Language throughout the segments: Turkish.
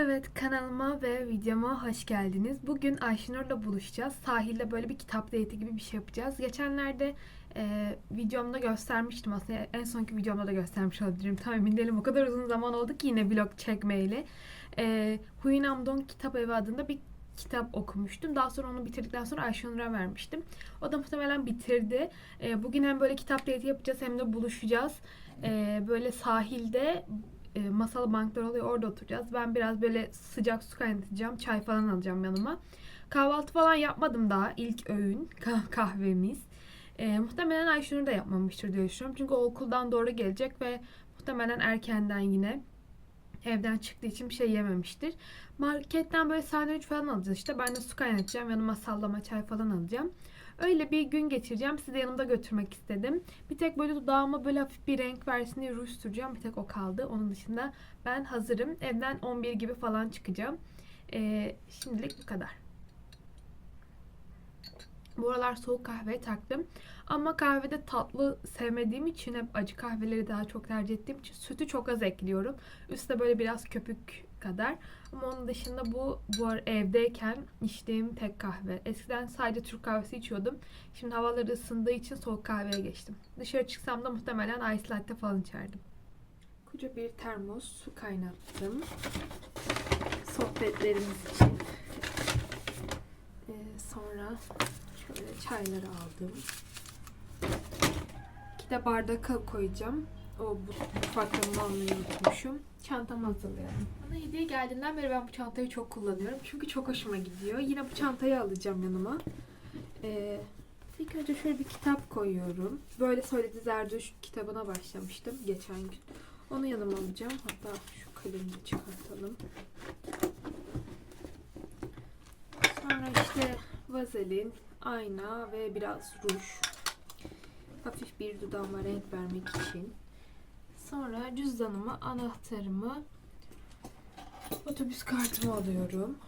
Evet kanalıma ve videoma hoş geldiniz. Bugün Ayşenur'la buluşacağız. Sahilde böyle bir kitap diyeti gibi bir şey yapacağız. Geçenlerde e, videomda göstermiştim aslında. En sonki videomda da göstermiş olabilirim. Tam emin değilim. O kadar uzun zaman oldu ki yine vlog çekmeyeli. E, Huinamdong Kitap Evi adında bir kitap okumuştum. Daha sonra onu bitirdikten sonra Ayşenur'a vermiştim. O da muhtemelen bitirdi. E, bugün hem böyle kitap diyeti yapacağız hem de buluşacağız. E, böyle sahilde e, masalı banklar oluyor orada oturacağız. Ben biraz böyle sıcak su kaynatacağım. Çay falan alacağım yanıma. Kahvaltı falan yapmadım daha. İlk öğün kah- kahvemiz. E, muhtemelen Ayşenur da yapmamıştır diye düşünüyorum. Çünkü o okuldan doğru gelecek ve muhtemelen erkenden yine evden çıktığı için bir şey yememiştir. Marketten böyle sandviç falan alacağız işte. Ben de su kaynatacağım. Yanıma sallama çay falan alacağım. Öyle bir gün geçireceğim. Sizi de yanımda götürmek istedim. Bir tek böyle dudağıma böyle hafif bir renk versin diye ruj süreceğim. Bir tek o kaldı. Onun dışında ben hazırım. Evden 11 gibi falan çıkacağım. Ee, şimdilik bu kadar. Bu aralar soğuk kahve taktım. Ama kahvede tatlı sevmediğim için hep acı kahveleri daha çok tercih ettiğim için sütü çok az ekliyorum. Üstte böyle biraz köpük kadar. Ama onun dışında bu bu evdeyken içtiğim tek kahve. Eskiden sadece Türk kahvesi içiyordum. Şimdi havaları ısındığı için soğuk kahveye geçtim. Dışarı çıksam da muhtemelen ice latte falan içerdim. Koca bir termos su kaynattım. Sohbetlerimiz için. Ee, sonra şöyle çayları aldım. İki de bardak koyacağım. O bu mutfaklarımı almayı unutmuşum. Çantamı hazırlayalım. Bana hediye geldiğinden beri ben bu çantayı çok kullanıyorum. Çünkü çok hoşuma gidiyor. Yine bu çantayı alacağım yanıma. Ee, ilk önce şöyle bir kitap koyuyorum. Böyle söyledi Zerduş kitabına başlamıştım geçen gün. Onu yanıma alacağım. Hatta şu kalemi de çıkartalım. Sonra işte vazelin, ayna ve biraz ruj. Hafif bir dudağıma renk vermek için. Sonra cüzdanımı, anahtarımı, otobüs kartımı alıyorum.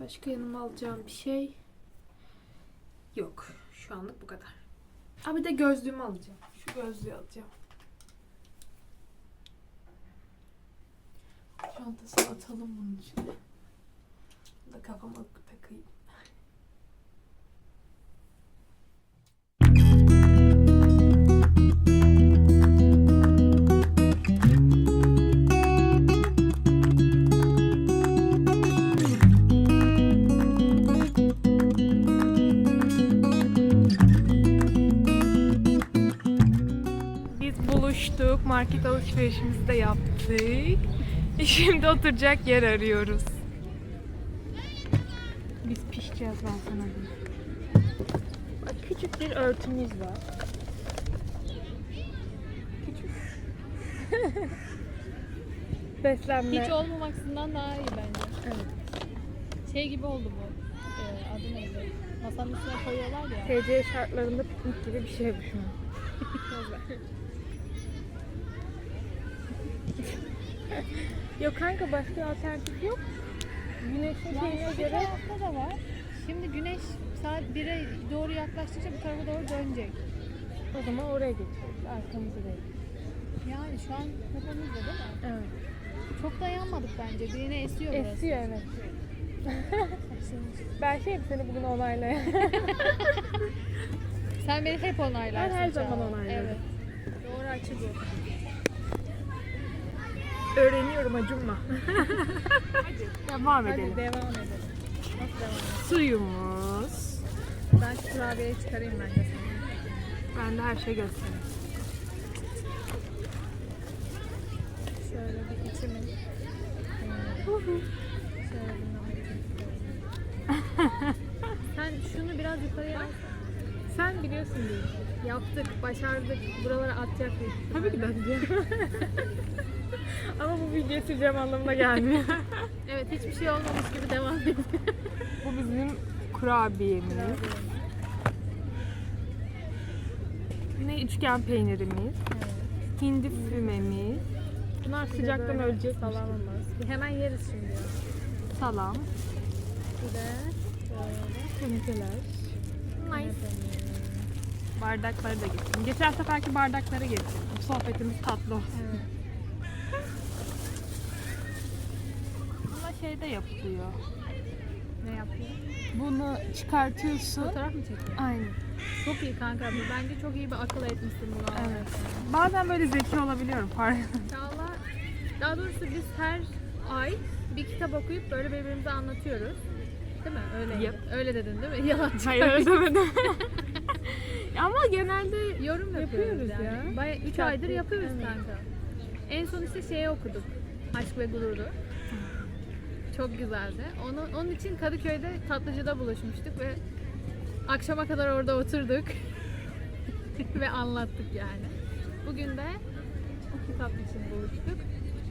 Başka yanıma alacağım bir şey yok. Şu anlık bu kadar. Ha bir de gözlüğümü alacağım. Şu gözlüğü alacağım. Çantasını atalım bunun içine. Da kafama takayım. Buluştuk. Market alışverişimizi de yaptık. Şimdi oturacak yer arıyoruz. Biz pişeceğiz ben sana. Bak küçük bir örtümüz var. Küçük. Beslenme. Hiç olmamasından daha iyi bence. Evet. Şey gibi oldu bu. Ee, adı neydi? Masanın üstüne koyuyorlar ya. TC şartlarında piknik gibi bir şey bu şu an. yok kanka başka alternatif yok. Güneşin şeyine göre tarafta da var. Şimdi güneş saat 1'e doğru yaklaştıkça bu tarafa doğru dönecek. o zaman oraya geçiyoruz. Arkamızı değil. Yani şu an tepemizde değil mi? Evet. Çok da yanmadık bence. Birine esiyor biraz. Esiyor evet. Ben şeyim seni bugün onaylayan. Sen beni hep onaylarsın. Ben her zaman onaylarım. Evet. Doğru açı bu. Öğreniyorum acımla. devam Hadi devam edelim. Nasıl devam edelim? Suyumuz. Ben şu kurabiyeyi çıkarayım bence sana. Ben de her şey göstereyim. Şöyle bir içimin. Şöyle bir namazını Sen şunu biraz yukarıya al. Sen biliyorsun diye. Yaptık, başardık. Buralara atacaktık. Tabii ki de diyeceğim. Ama bu videoyu sileceğim anlamına gelmiyor. Evet, hiçbir şey olmamış gibi devam ediyor. bu bizim kurabiyemiz. Yine üçgen peynirimiz. Hindi fümemiz. Bunlar sıcaktan ölecek. Salamamız. Bir hemen yeriz şimdi. Salam. Bir de. Nice. Nice. Bardakları da getirdim. Geçen seferki bardakları getirdim. Sohbetimiz tatlı olsun. Evet. Şeyde yapılıyor. Ne yapıyor? Bunu çıkartıyorsun. Fotoğraf mı çekiyor? Aynen. Çok iyi kanka bu. Bence çok iyi bir akıl etmişsin bunu. Evet. Bazen böyle zeki olabiliyorum pardon. Valla daha doğrusu biz her ay bir kitap okuyup böyle birbirimize anlatıyoruz. Değil mi? Öyle. Yap. Öyle dedin değil mi? Yalan. Hayır öyle demedim. Ama genelde Yorum yapıyoruz, Yapıyoruz yani. ya. Baya 3 Kitap aydır yapıyoruz kanka. En son işte şeyi okuduk. Aşk ve Gurur'u. Çok güzeldi. Onu, onun için Kadıköy'de tatlıcıda buluşmuştuk ve akşama kadar orada oturduk. ve anlattık yani. Bugün de o kitap için buluştuk.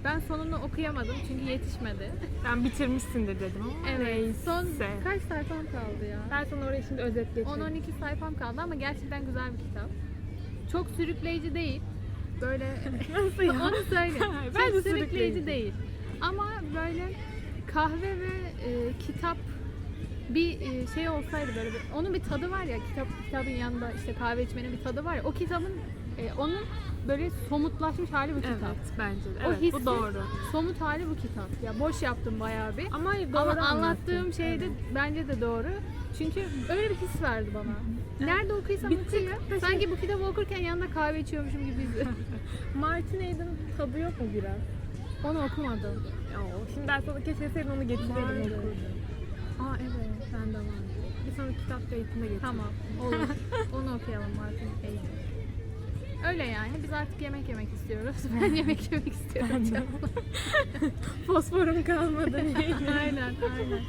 Ben sonunu okuyamadım çünkü yetişmedi. ben bitirmişsindir dedim ama Evet. Son neyse. kaç sayfam kaldı ya? Ben sana oraya şimdi özet geçeyim. 10-12 sayfam kaldı ama gerçekten güzel bir kitap. Çok sürükleyici değil. Böyle Nasıl ya? onu söyle. Ben Çok de sürükleyici sürükleyici. değil. Ama böyle kahve ve e, kitap bir e, şey olsaydı böyle bir, onun bir tadı var ya kitap kitabın yanında işte kahve içmenin bir tadı var ya o kitabın e, onun böyle somutlaşmış hali bu kitap. Evet bence de. O Evet hissi- bu doğru. Somut hali bu kitap. Ya boş yaptım bayağı bir. Ama doğru Ama anlattığım şey de bence de doğru. Çünkü öyle bir his verdi bana. Nerede okuysam Bir tık okuyayım. Sanki bu kitabı okurken yanında kahve içiyormuşum gibi. Martin Eden tadı yok mu biraz? Onu okumadım. Oo, şimdi ben sana keşke onu getireydim Vardı. okurdum. Aa evet. Ben de var. Bir sonra kitap eğitimine getir. Tamam. Olur. Onu okuyalım Martin Aiden. Öyle yani. Biz artık yemek yemek istiyoruz. Ben yemek yemek istiyorum. Fosforum kalmadı. aynen aynen.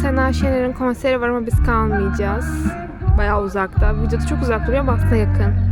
Sena Şener'in konseri var ama biz kalmayacağız. Bayağı uzakta. Videoda çok uzak duruyor ama aslında yakın.